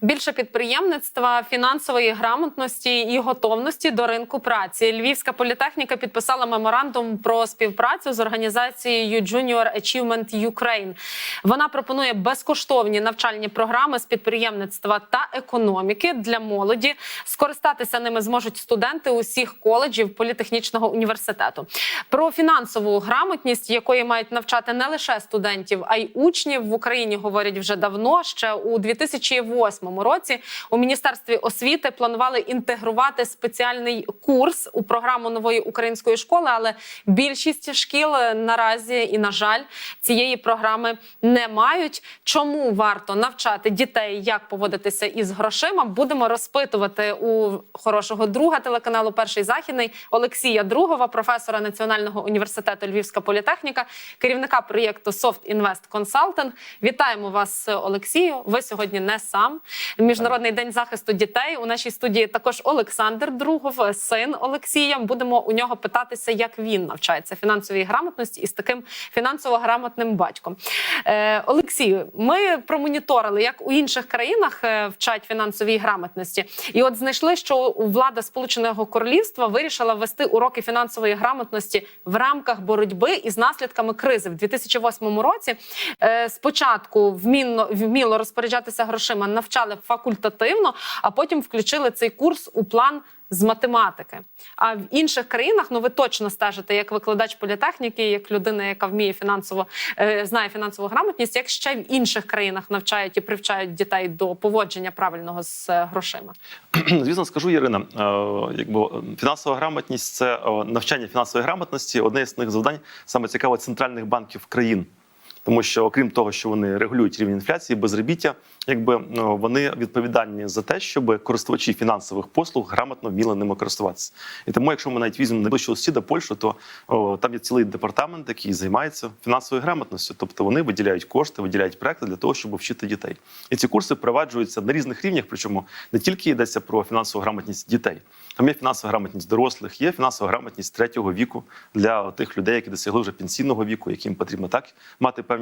Більше підприємництва, фінансової грамотності і готовності до ринку праці. Львівська політехніка підписала меморандум про співпрацю з організацією Junior Achievement Ukraine. Вона пропонує безкоштовні навчальні програми з підприємництва та економіки для молоді. Скористатися ними зможуть студенти усіх коледжів політехнічного університету. Про фінансову грамотність, якої мають навчати не лише студентів, а й учнів в Україні говорять вже давно. Ще у 2008 році у міністерстві освіти планували інтегрувати спеціальний курс у програму нової української школи, але більшість шкіл наразі і на жаль цієї програми не мають. Чому варто навчати дітей, як поводитися із грошима? Будемо розпитувати у хорошого друга телеканалу Перший західний Олексія Другова, професора Національного університету Львівська політехніка, керівника проєкту Soft Invest Consulting. Вітаємо вас, Олексію. Ви сьогодні не сам. Міжнародний день захисту дітей. У нашій студії також Олександр Другов, син Олексія. Будемо у нього питатися, як він навчається фінансовій грамотності із таким фінансово грамотним батьком. Е, Олексію, ми промоніторили, як у інших країнах е, вчать фінансовій грамотності, і от знайшли, що влада Сполученого Королівства вирішила ввести уроки фінансової грамотності в рамках боротьби із наслідками кризи в 2008 році. Е, Спочатку вмінно вміло розпоряджатися грошима навчали факультативно, а потім включили цей курс у план. З математики, а в інших країнах ну ви точно стежите як викладач політехніки, як людина, яка вміє фінансово е, знає фінансову грамотність, як ще в інших країнах навчають і привчають дітей до поводження правильного з е, грошима. Звісно, скажу Ірина, е, якби фінансова грамотність це навчання фінансової грамотності. Одне з них завдань саме цікаво центральних банків країн. Тому що, окрім того, що вони регулюють рівень інфляції, безробіття, якби ну, вони відповідальні за те, щоб користувачі фінансових послуг грамотно вміли ними користуватися. І тому, якщо ми навіть візьмемо найближчого сусіда Польщу, то о, там є цілий департамент, який займається фінансовою грамотністю. Тобто вони виділяють кошти, виділяють проекти для того, щоб вчити дітей. І ці курси впроваджуються на різних рівнях. Причому не тільки йдеться про фінансову грамотність дітей, там є фінансова грамотність дорослих, є фінансова грамотність третього віку для тих людей, які досягли вже пенсійного віку, яким потрібно так мати певні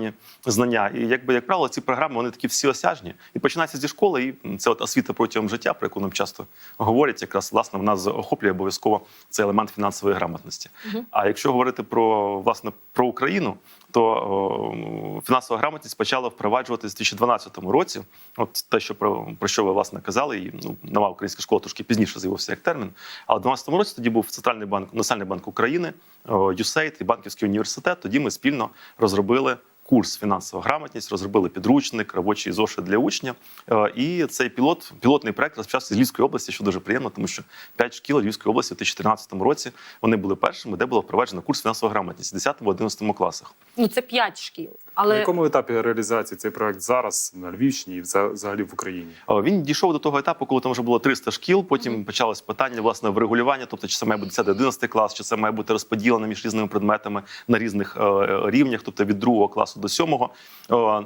знання. І якби як правило, ці програми вони такі всеосяжні. І починається зі школи, і це от освіта протягом життя, про яку нам часто говорять, якраз власне вона охоплює обов'язково цей елемент фінансової грамотності. А якщо говорити про власне про Україну, то о, фінансова грамотність почала впроваджуватися в 2012 році. От те, що про, про що ви власне казали, і ну нова українська школа трошки пізніше з'явився як термін. А в 2012 році тоді був Центральний банк, Національний банк України, USAID і банківський університет. Тоді ми спільно розробили. Курс фінансова грамотність розробили підручник, робочий зошит для учня. Е, І цей пілот, пілотний проект розпочався з Львівської області, що дуже приємно, тому що п'ять шкіл Львівської області у 2014 році вони були першими, де було впроваджено курс фінансова грамотність в 10-11 класах. Ну це п'ять шкіл, На але якому етапі реалізації цей проект зараз на Львівщині і вза- взагалі в Україні? Е, Він дійшов до того етапу, коли там вже було 300 шкіл. Потім почалось питання власне врегулювання, тобто чи це має бути 10-11 клас, чи це має бути розподілено між різними предметами на різних е, рівнях, тобто від другого класу до сьомого.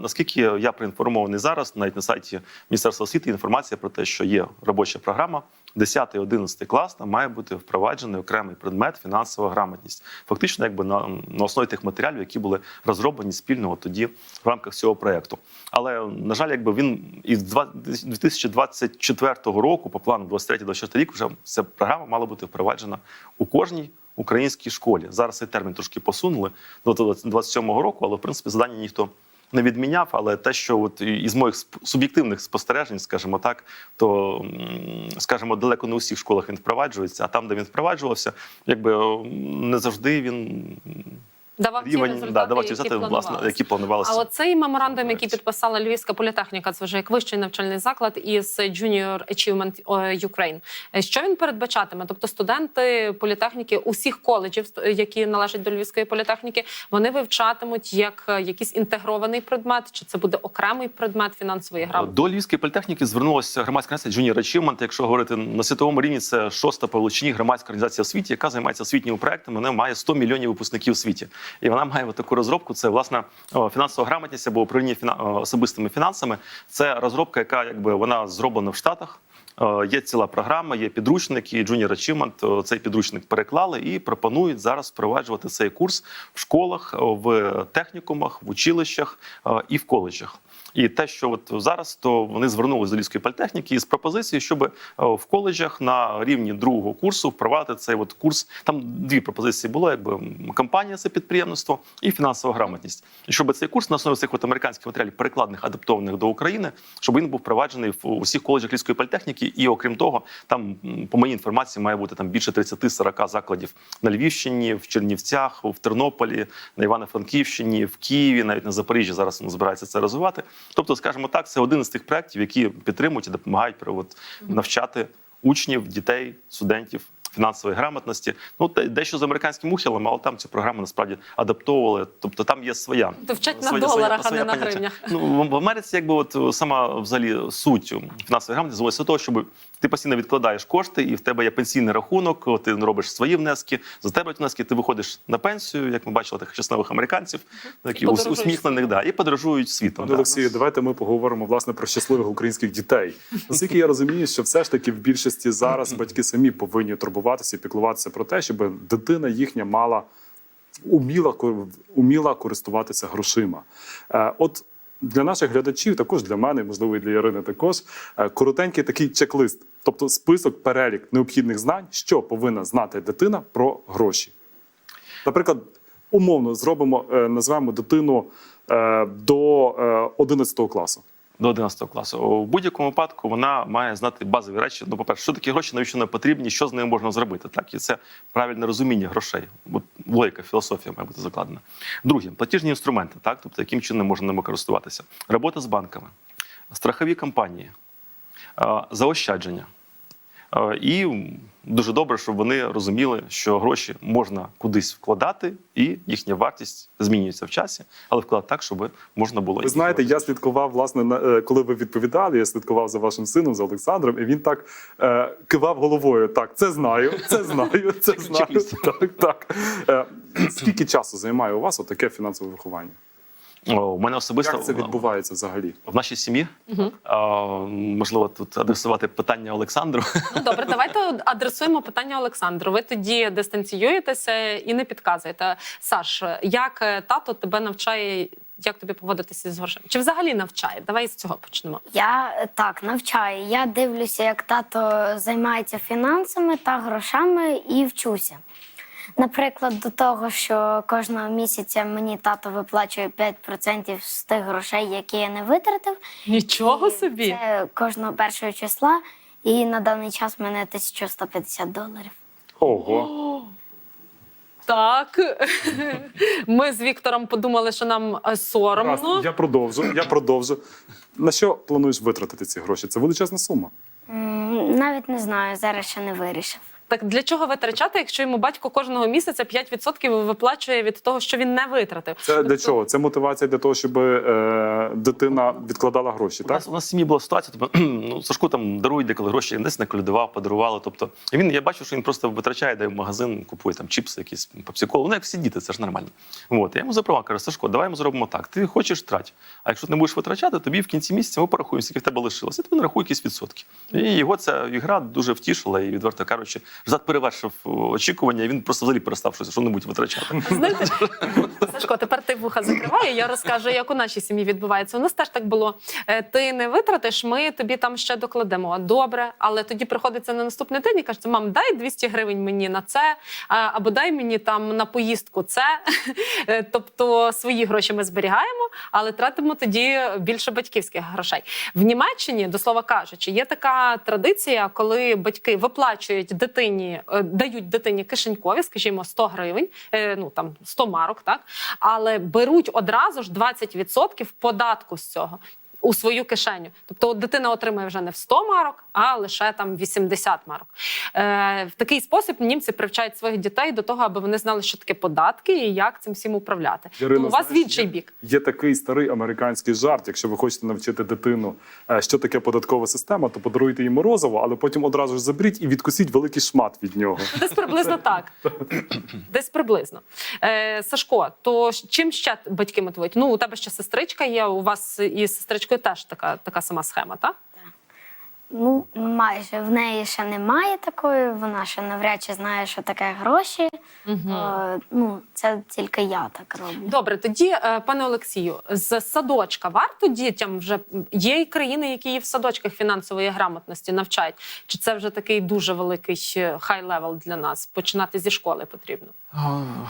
Наскільки я проінформований зараз, навіть на сайті Міністерства освіти інформація про те, що є робоча програма. 10-11 клас там має бути впроваджений окремий предмет фінансова грамотність. Фактично, якби на, на основі тих матеріалів, які були розроблені спільно тоді в рамках цього проекту. Але на жаль, якби він із два- 2024 року, по плану 23-24 рік, вже ця програма мала бути впроваджена у кожній українській школі. Зараз цей термін трошки посунули до 27-го року, але в принципі завдання ніхто. Не відміняв, але те, що от із моїх суб'єктивних спостережень, скажімо так, то скажімо, далеко не у всіх школах він впроваджується, а там, де він впроваджувався, якби не завжди він давав ті рівень результати, да, давав ті які власне, які планувалися. А оцей меморандум, який підписала Львівська політехніка, це вже як вищий навчальний заклад із Junior Achievement е, Ukraine. Е, Що він передбачатиме? Тобто студенти політехніки усіх коледжів, ст- які належать до Львівської політехніки, вони вивчатимуть як е, якийсь інтегрований предмет, чи це буде окремий предмет фінансової грамотності? До Львівської політехніки звернулася громадська організація Junior Achievement. Якщо говорити на світовому рівні, це шоста по величині громадська організація в світі, яка займається освітніми проектами. Вона має 100 мільйонів випускників у світі, і вона має таку розробку. Це власне фінансова грамотність або управління особистими фінансами. Це розробка, яка якби вона зроблена в Штатах. Є ціла програма, є підручник і Junior Achievement. Цей підручник переклали і пропонують зараз впроваджувати цей курс в школах, в технікумах, в училищах і в коледжах. І те, що от зараз, то вони звернулися до Львівської політехніки із пропозицією, щоб е, в коледжах на рівні другого курсу впровадити цей от курс. Там дві пропозиції було: якби компанія це підприємництво і фінансова грамотність. Щоб цей курс на основі цих от американських матеріалів, перекладених, адаптованих до України, щоб він був впроваджений в усіх коледжах Львівської політехніки. І окрім того, там по моїй інформації має бути там більше 30-40 закладів на Львівщині, в Чернівцях, в Тернополі, на Івано-Франківщині, в Києві, навіть на Запоріжжі зараз збирається це розвивати. Тобто, скажімо так, це один з тих проєктів, які підтримують і допомагають от, навчати учнів, дітей, студентів. Фінансової грамотності, ну те- дещо з американським ухилом, але там цю програму насправді адаптовували. Тобто там є своя То вчать на своє- доларах, а не на гривнях. Ну в- в Америці, якби от сама взагалі суть фінансової грамотності зводиться до того, щоб ти постійно відкладаєш кошти, і в тебе є пенсійний рахунок. Ти робиш свої внески. За тебе внески ти виходиш на пенсію, як ми бачили таких щасливих американців, такі усміхнених, да, і подорожують світом. Пане да. Олексію, давайте ми поговоримо власне про щасливих українських дітей. Наскільки я розумію, що все ж таки в більшості зараз батьки самі повинні турбуватися і піклуватися про те, щоб дитина їхня мала уміла, уміла користуватися грошима. Е, От для наших глядачів, також для мене, можливо, і для Ірини також е, коротенький такий чек-лист, тобто список, перелік необхідних знань, що повинна знати дитина про гроші. Наприклад, умовно зробимо, е, назвемо дитину до е, 11 класу. До 11 класу. У будь-якому випадку вона має знати базові речі. Ну, по-перше, що такі гроші, навіщо вони потрібні, що з ними можна зробити. Так, і це правильне розуміння грошей. Логіка, філософія має бути закладена. Друге, платіжні інструменти, так, тобто яким чином можна ними користуватися. Робота з банками, страхові компанії, заощадження. І дуже добре, щоб вони розуміли, що гроші можна кудись вкладати, і їхня вартість змінюється в часі, але вкладати так, щоб можна було Ви знаєте, я слідкував, власне, е, коли ви відповідали, я слідкував за вашим сином, за Олександром, і він так е, кивав головою. Так, це знаю, це знаю, це знаю. Так, так. Е, скільки часу займає у вас таке фінансове виховання? О, у мене особисто Як це відбувається взагалі? в нашій сім'ї. А, можливо, тут адресувати питання Олександру. Ну добре, давайте адресуємо питання Олександру. Ви тоді дистанціюєтеся і не підказуєте. Саш, як е, тато тебе навчає, як тобі поводитися з грошима? Чи взагалі навчає? Давай з цього почнемо. Я е, так навчаю. Я дивлюся, як тато займається фінансами та грошами і вчуся. Наприклад, до того, що кожного місяця мені тато виплачує 5% з тих грошей, які я не витратив. Нічого І собі. Це кожного першого числа. І на даний час в мене 1150 доларів. Ого. Так. Ми з Віктором подумали, що нам е, Раз, соромно. я продовжу, я продовжу. На що плануєш витратити ці гроші? Це величезна сума. М, Навіть не знаю, зараз ще не вирішив. Так для чого витрачати, якщо йому батько кожного місяця 5% виплачує від того, що він не витратив? Це для чого? Це мотивація для того, щоб е, дитина відкладала гроші, У так? нас у нас в сім'ї була ситуація, тобто, ну, Сашку там дарують деколи гроші, він десь наколядував, подарували. Тобто, і він, я бачу, що він просто витрачає, де в магазин, купує там чіпси, якісь попсіколи. Ну, як всі діти, це ж нормально. От, я йому запропонував, кажу, Сашко, давай ми зробимо так. Ти хочеш трать. А якщо ти не будеш витрачати, тобі в кінці місяця ми порахуємо, скільки в тебе лишилося. І ти нарахуй якісь відсотки. І його ця ігра дуже втішила, і відверто кажучи, результат перевершив очікування, і він просто взагалі перестав щось що-небудь витрачати. Знаєте, Сашко, тепер ти вуха закриває. Я розкажу, як у нашій сім'ї відбувається. У нас теж так було. Е, Ти не витратиш, ми тобі там ще докладемо. Добре, але тоді приходиться на наступний день і кажеться, мам, дай 200 гривень мені на це, або дай мені там на поїздку це. Е, Тобто свої гроші ми зберігаємо, але тратимо тоді більше батьківських грошей. В Німеччині, до слова кажучи, є така традиція, коли батьки виплачують дитині, е, дають дитині кишенькові, скажімо, 100 гривень, е, ну там 100 марок, так але беруть одразу ж 20% податку з цього. У свою кишеню, тобто от дитина отримує вже не в 100 марок, а лише там 80 марок. Е, в такий спосіб німці привчають своїх дітей до того, аби вони знали, що таке податки і як цим всім управляти. Ірино, Тому у вас знаєш, інший є- бік. Є такий старий американський жарт. Якщо ви хочете навчити дитину, е, що таке податкова система, то подаруйте їй морозиво, але потім одразу ж заберіть і відкусіть великий шмат від нього. Десь приблизно так. Десь приблизно. Е, Сашко, то чим ще батьки мотивують? Ну, у тебе ще сестричка є, у вас із сестричкою теж така, така сама схема, так? Ну, майже в неї ще немає такої, вона ще навряд чи знає, що таке гроші. Е, ну, це тільки я так роблю. Добре, тоді, е, пане Олексію, з садочка варто дітям вже є і країни, які і в садочках фінансової грамотності навчають. Чи це вже такий дуже великий хай левел для нас? Починати зі школи потрібно?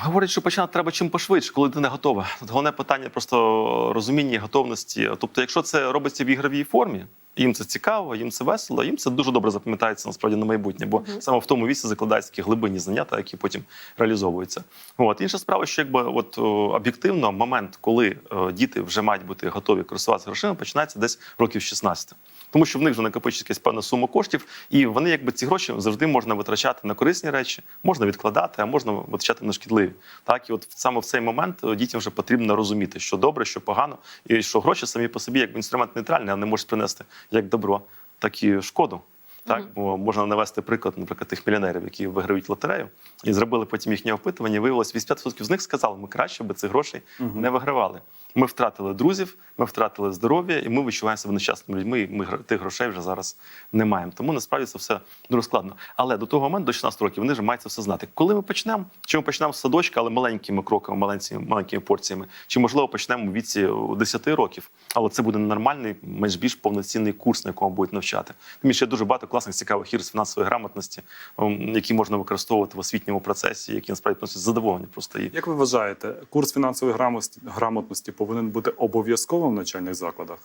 Говорять, що починати треба чим пошвидше, коли ти не готова. Головне питання просто розуміння і готовності. Тобто, якщо це робиться в ігровій формі, їм це цікаво, їм це весело, їм це дуже добре запам'ятається насправді на майбутнє, бо саме в тому віці закладаються такі глибинні знання, та, які потім реалізовуються. От інша справа, що якби от об'єктивно момент, коли діти вже мають бути готові користуватися грошима, починається десь років з 16. Тому що в них вже накопичить якась певна сума коштів, і вони, якби ці гроші завжди можна витрачати на корисні речі, можна відкладати, а можна витрачати на шкідливі. Так і от саме в цей момент е, дітям вже потрібно розуміти, що добре, що погано, і що гроші самі по собі як інструмент нейтральний, а не можуть принести як добро, так і шкоду. Так, бо можна навести приклад, наприклад, тих мільйонерів, які виграють лотерею, і зробили потім їхнє опитування. Виявилось, 85% з них сказали, ми краще би цих грошей не вигравали. Ми втратили друзів, ми втратили здоров'я, і ми відчуваємо себе нещасними людьми. І ми тих грошей вже зараз не маємо. Тому насправді це все дуже складно. Але до того моменту, до 16 років, вони вже мають це все знати. Коли ми почнемо, чи ми почнемо з садочка, але маленькими кроками, маленькими, маленькими порціями, чи можливо почнемо у віці 10 років, але це буде нормальний, менш більш повноцінний курс, на якому будуть навчати. Тим ще дуже багато класних цікавих ігр з фінансової грамотності, ем, які можна використовувати в освітньому процесі, які насправді приносять задоволення просто і Як ви вважаєте, курс фінансової грамотності, грамотності повинен бути обов'язковим в навчальних закладах,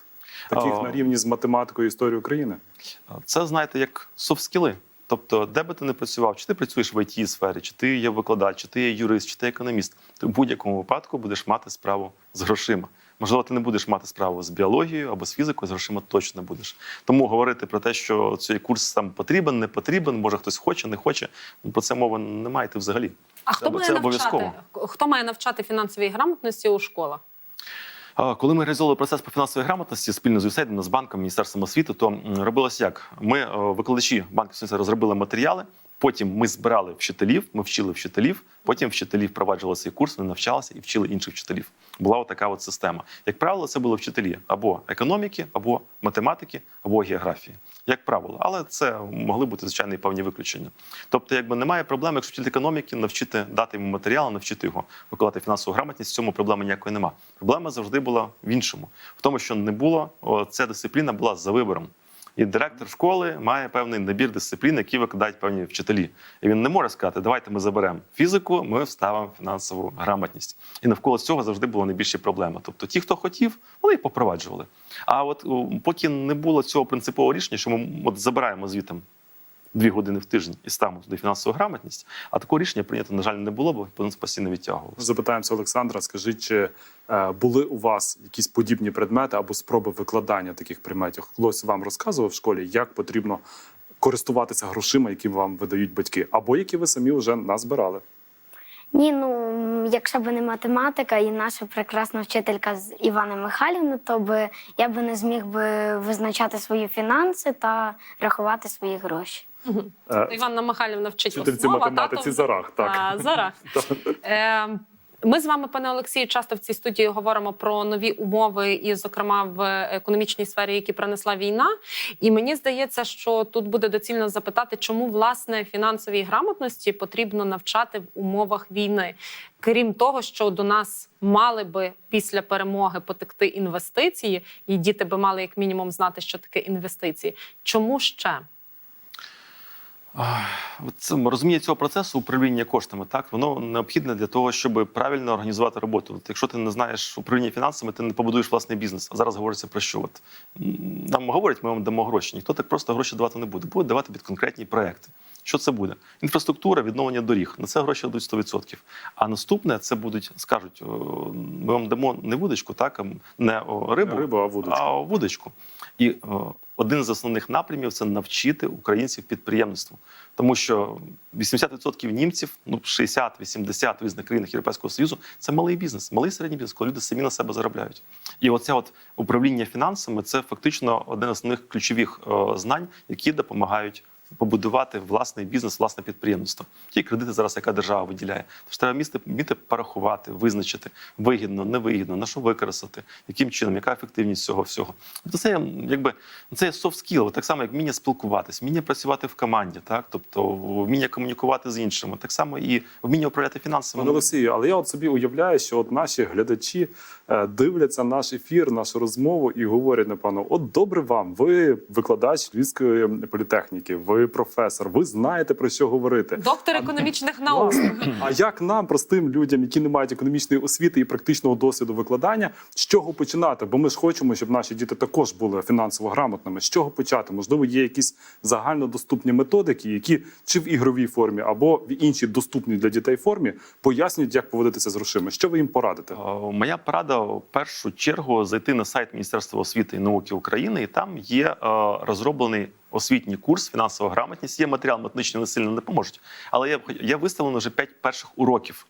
таких А. на рівні з математикою і історією України? Це знаєте, як софт-скіли. Тобто, де би ти не працював, чи ти працюєш в it сфері, чи ти є викладач, чи ти є юрист, чи ти економіст, ти в будь-якому випадку будеш мати справу з грошима. Можливо, ти не будеш мати справу з біологією або з фізикою, з грошима точно не будеш. Тому говорити про те, що цей курс там потрібен, не потрібен, може хтось хоче, не хоче. ну, Про це мови немає йти взагалі. А хто Це- має це навчати? обов'язково. Хто має навчати фінансовій грамотності у школах? Коли ми реалізовували процес по фінансовій грамотності спільно з USAID, з банком, міністерством освіти, то робилося як? Ми, е, викладачі банків освіти, розробили матеріали. Потім ми збирали вчителів, ми вчили вчителів. Потім вчителі впроваджували цей курс, вони навчалися і вчили інших вчителів. Була така от система. Як правило, це були вчителі або економіки, або математики, або географії. Як правило, але це могли бути звичайно і певні виключення. Тобто, якби немає проблем, якщо вчитель економіки навчити дати йому матеріал, навчити його викладати фінансову грамотність, в цьому проблеми ніякої нема. Проблема завжди була в іншому, в тому, що не було ця дисципліна була за вибором. І директор школи має певний набір дисциплін, які викладають певні вчителі. І він не може сказати, давайте ми заберемо фізику, ми вставимо фінансову грамотність. І навколо цього завжди була найбільші проблеми. Тобто, ті, хто хотів, вони і попроваджували. А от поки не було цього принципового рішення, що ми от забираємо звітом дві години в тиждень і ставимо туди фінансову грамотність, а такого рішення прийнято, на жаль, не було, бо воно постійно відтягувалося. Запитаємося Олександра. Скажіть, чи е, були у вас якісь подібні предмети або спроби викладання таких предметів? Хтось вам розказував в школі, як потрібно користуватися грошима, які вам видають батьки, або які ви самі вже назбирали? Ні, ну якщо б не математика і наша прекрасна вчителька з Івана Михайлівна, то би я би не зміг би визначати свої фінанси та рахувати свої гроші. Е, Іванна Михайлівна вчить Вчительці основу, математиці зарах, так. А, зарах. Е, Ми з вами, пане Олексію, часто в цій студії говоримо про нові умови, і, зокрема, в економічній сфері, які принесла війна. І мені здається, що тут буде доцільно запитати, чому власне фінансовій грамотності потрібно навчати в умовах війни, крім того, що до нас мали би після перемоги потекти інвестиції, і діти би мали як мінімум знати, що таке інвестиції. Чому ще? Це розуміння цього процесу управління коштами, так воно необхідне для того, щоб правильно організувати роботу. От якщо ти не знаєш управління фінансами, ти не побудуєш власний бізнес. А зараз говориться про що? От нам говорять, ми вам дамо гроші. Ніхто так просто гроші давати не буде. Буде давати під конкретні проекти. Що це буде? Інфраструктура, відновлення доріг. На це гроші дадуть 100%. А наступне це будуть, скажуть, ми вам дамо не вудочку, так не рибу, рибу, а вудочку. а вудочку. І о, один з основних напрямів це навчити українців підприємництву. Тому що 80% німців, ну 60-80 в різних країнах Європейського Союзу це малий бізнес, малий середній бізнес, коли люди самі на себе заробляють. І оце от управління фінансами це фактично один з основних ключових е, знань, які допомагають побудувати власний бізнес, власне підприємництво. Ті кредити зараз, яка держава виділяє. Тож треба вміти, вміти порахувати, визначити вигідно, невигідно, на що використати, яким чином, яка ефективність цього всього. Тобто це якби це є soft skill, так само як вміння спілкуватись, вміння працювати в команді, так тобто вміння комунікувати з іншими, так само і вміння управляти фінансами. Олексію, але я от собі уявляю, що от наші глядачі е, дивляться наш ефір, нашу розмову і говорять, напевно, от добре вам, ви викладач Львівської політехніки, ви професор, ви знаєте про що говорити. Доктор економічних наук. А як нам, простим людям, які не мають економічної освіти і практичного досвіду викладання, з чого починати? Бо ми ж хочемо, щоб наші діти також були фінансово грамотними. З чого почати? Можливо, є якісь загальнодоступні методики, які чи в ігровій формі, або в іншій доступній для дітей формі пояснюють, як поводитися з грошима. Що ви їм порадите? Е, Моя порада в першу чергу зайти на сайт Міністерства освіти і науки України, і там є е, розроблений освітній курс фінансова грамотність. Є матеріал методичний, насильно не поможуть. Але я я виставлено вже п'ять перших уроків.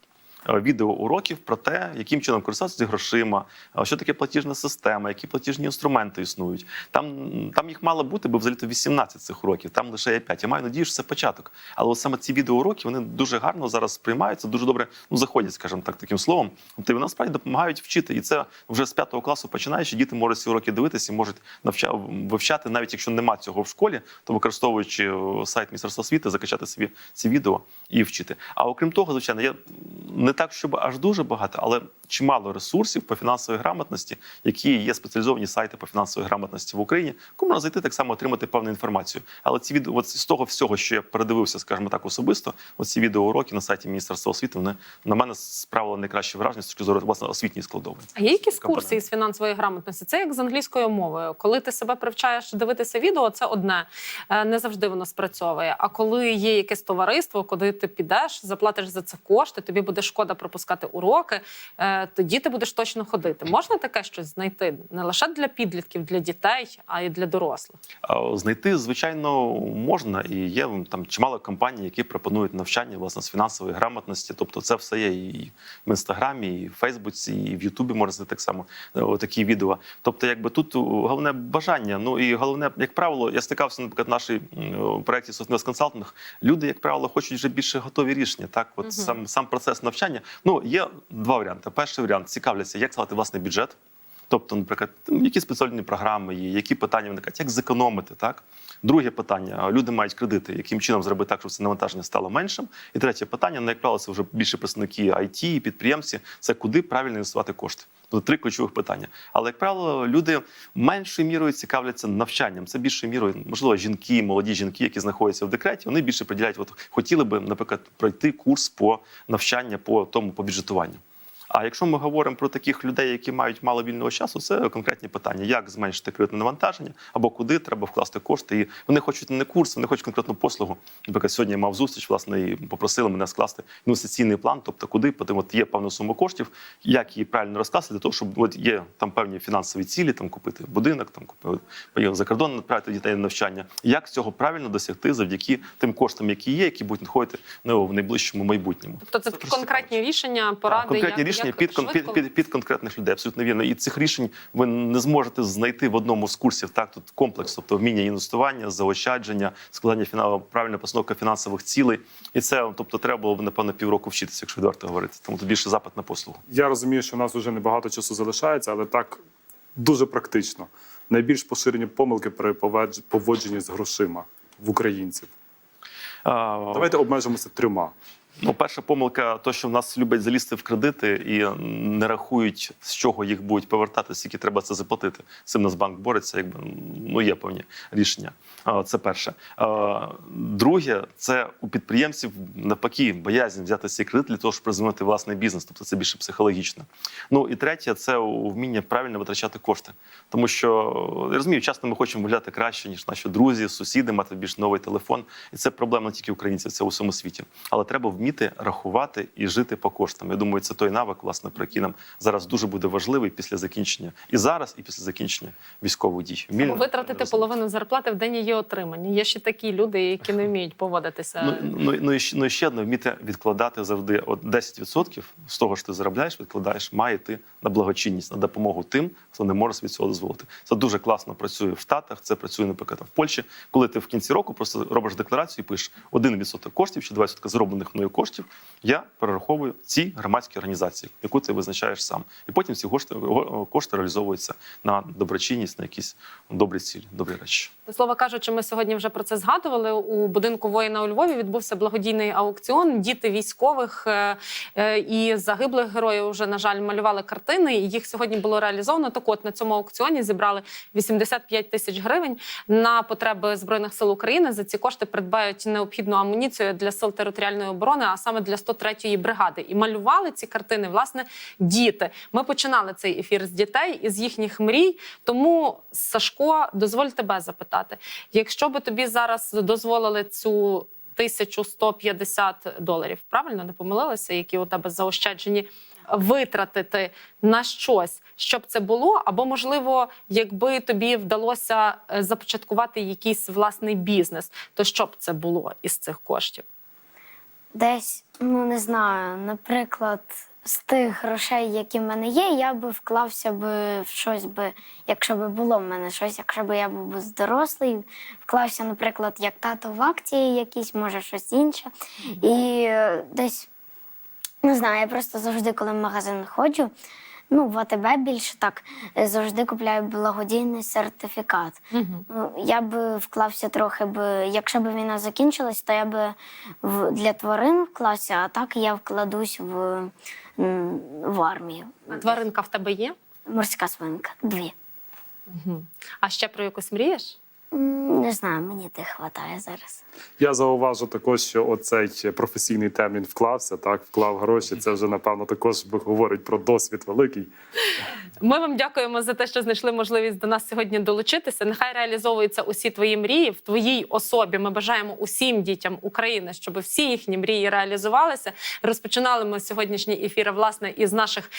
Е, Відеоуроків про те, яким чином користуватися грошима, е, що таке платіжна система, які платіжні інструменти існують. Там, там їх мало бути, бо взагалі 18 цих уроків, там лише є 5. Я маю надію, що це початок. Але от саме ці відеоуроки вони дуже гарно зараз сприймаються, дуже добре ну, заходять, скажімо так, таким словом. Тобто вони насправді допомагають вчити. І це вже з п'ятого класу починаючи, діти можуть ці уроки дивитися і можуть навча... вивчати, навіть якщо нема цього в школі, то використовуючи е, сайт Міністерства освіти, закачати собі ці відео і вчити. А окрім того, звичайно, є не так, щоб аж дуже багато, але чимало ресурсів по фінансовій грамотності, які є спеціалізовані сайти по фінансовій грамотності в Україні, кому можна зайти так само отримати певну інформацію. Але ці відео, от з того всього, що я передивився, скажімо так, особисто, оці відеоуроки на сайті Міністерства освіти, вони на мене справили найкраще враження з точки зору власне освітньої складової. А є якісь Компонент. курси із фінансової грамотності? Це як з англійською мовою. Коли ти себе привчаєш дивитися відео, це одне Е, не завжди воно спрацьовує. А коли є якесь товариство, куди ти підеш, заплатиш за це кошти, тобі буде шкода пропускати уроки, е, тоді ти будеш точно ходити. Можна таке щось знайти не лише для підлітків, для дітей, а й для дорослих. Знайти, звичайно, можна, і є там чимало компаній, які пропонують навчання власне з фінансової грамотності. Тобто, це все є і в інстаграмі, і в Фейсбуці, і в Ютубі можна знайти так само е, такі відео. Тобто, якби тут головне бажання. Ну і головне, як правило, я стикався, наприклад, в нашій проєкті Софтнес Консалтинг. Люди, як правило, хочуть вже більше готові рішення. Так, от Мгм. сам сам процес навчання. Ну є два варіанти. Перший варіант цікавляться, як склати власний бюджет. Тобто, наприклад, які спеціальні програми є, які питання виникають, як зекономити, так? Друге питання: люди мають кредити, яким чином зробити так, щоб це навантаження стало меншим. І третє питання, ну, як правило, це вже більше представники IT, підприємці, це куди правильно інвестувати кошти. Тобто три ключових питання. Але, як правило, люди меншою мірою цікавляться навчанням. Це більшою мірою, можливо, жінки, молоді жінки, які знаходяться в декреті, вони більше приділяють, от хотіли би, наприклад, пройти курс по навчання по тому по бюджетуванню. А якщо ми говоримо про таких людей, які мають мало вільного часу, це конкретні питання: як зменшити кредитне навантаження, або куди треба вкласти кошти. І вони хочуть не курс, вони хочуть конкретну послугу. Наприклад, сьогодні я мав зустріч, власне, і попросили мене скласти інвестиційний план, тобто куди потім от є певна сума коштів, як її правильно розкласти, для того, щоб от є там певні фінансові цілі, там купити будинок, там купити за кордон, направити дітей на навчання. Як цього правильно досягти завдяки тим коштам, які є, які будуть надходити ну, в найближчому майбутньому. Тобто це, дуже конкретні рішення, поради, конкретні як, рішення як під, кон- швидко під, під, під конкретних людей, абсолютно вірно. І цих рішень ви не зможете знайти в одному з курсів. Так, тут комплекс, тобто вміння інвестування, заощадження, складання фінал, правильна постановка фінансових цілей. І це, тобто, треба було б напевно півроку вчитися, якщо відверто говорити. Тому тут більше запит на послугу. Я розумію, що у нас вже небагато часу залишається, але так дуже практично. Найбільш поширені помилки при поводженні з грошима в українців. А, Давайте обмежимося трьома. Ну, перша помилка, то, що в нас люблять залізти в кредити і не рахують, з чого їх будуть повертати, скільки треба це заплатити. Цим Нацбанк бореться, якби ну є певні рішення. Це перше. Друге, це у підприємців навпаки боязнь взяти цей кредит для того, щоб розвинути власний бізнес. Тобто це більше психологічно. Ну і третє, це вміння правильно витрачати кошти. Тому що я розумію, часто ми хочемо виглядати краще, ніж наші друзі, сусіди, мати більш новий телефон. І це проблема не тільки українців, це у всьому світі. Але треба вміти вміти рахувати і жити по коштам. Я думаю, це той навик, власне, про який нам зараз дуже буде важливий після закінчення і зараз, і після закінчення військових дій. Або витратити розуміти. половину зарплати в день її отримання. Є ще такі люди, які не вміють поводитися. Ну, ну, ну, і ще, ну і ще одне вміти відкладати завжди. От 10% з того, що ти заробляєш, відкладаєш, має йти на благочинність, на допомогу тим, хто не може собі цього дозволити. Це дуже класно працює в Штатах. Це працює, наприклад, в Польщі. Коли ти в кінці року просто робиш декларацію, і пишеш 1% коштів чи 20% зроблених мною коштів. Я перераховую цій громадській організації, яку ти визначаєш сам. І потім ці кошти, кошти реалізовуються на доброчинність, на якісь добрі цілі, добрі речі. До слова кажучи, ми сьогодні вже про це згадували. У будинку воїна у Львові відбувся благодійний аукціон. Діти військових е, е, і загиблих героїв вже на жаль малювали картини. і Їх сьогодні було реалізовано. Так от на цьому аукціоні зібрали 85 тисяч гривень на потреби збройних сил України. За ці кошти придбають необхідну амуніцію для сил територіальної оборони, а саме для 103-ї бригади. І малювали ці картини власне діти. Ми починали цей ефір з дітей і з їхніх мрій. Тому Сашко, дозволь тебе запитати, якщо би тобі зараз дозволили цю 1150 доларів, правильно не помилилася, які у тебе заощаджені, витратити на щось, щоб це було, або можливо, якби тобі вдалося е, започаткувати якийсь власний бізнес, то що б це було із цих коштів? Десь, ну не знаю, наприклад, з тих грошей, які в мене є, я би вклався би в щось би, якщо би було в мене щось, якщо б я був дорослий, вклався, наприклад, як тато в акції якісь, може щось інше. І е, десь, не знаю, я просто завжди, коли в магазин ходжу, ну, в АТБ більше так, е, завжди купляю благодійний сертифікат. Угу. я би вклався трохи б, якщо б війна закінчилась, то я би в, для тварин вклався, а так я вкладусь в, в армію. Тваринка в тебе є? Морська свинка. Дві. А ще про якусь мрієш? Не знаю, мені тих вистачає зараз. Я зауважу також, що оцей професійний термін вклався, так вклав гроші. Це вже напевно також говорить про досвід великий. Ми вам дякуємо за те, що знайшли можливість до нас сьогодні долучитися. Нехай реалізовуються усі твої мрії в твоїй особі. Ми бажаємо усім дітям України, щоб всі їхні мрії реалізувалися. Розпочинали ми сьогоднішній ефір власне із наших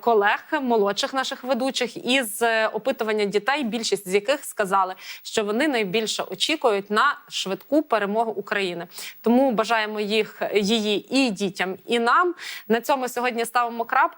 колег, молодших наших ведучих, із е, опитування дітей, більшість з яких сказали, що вони найбільше очікують на швидку перемогу України. Тому бажаємо їх її і дітям, і нам. На цьому сьогодні ставимо крапку.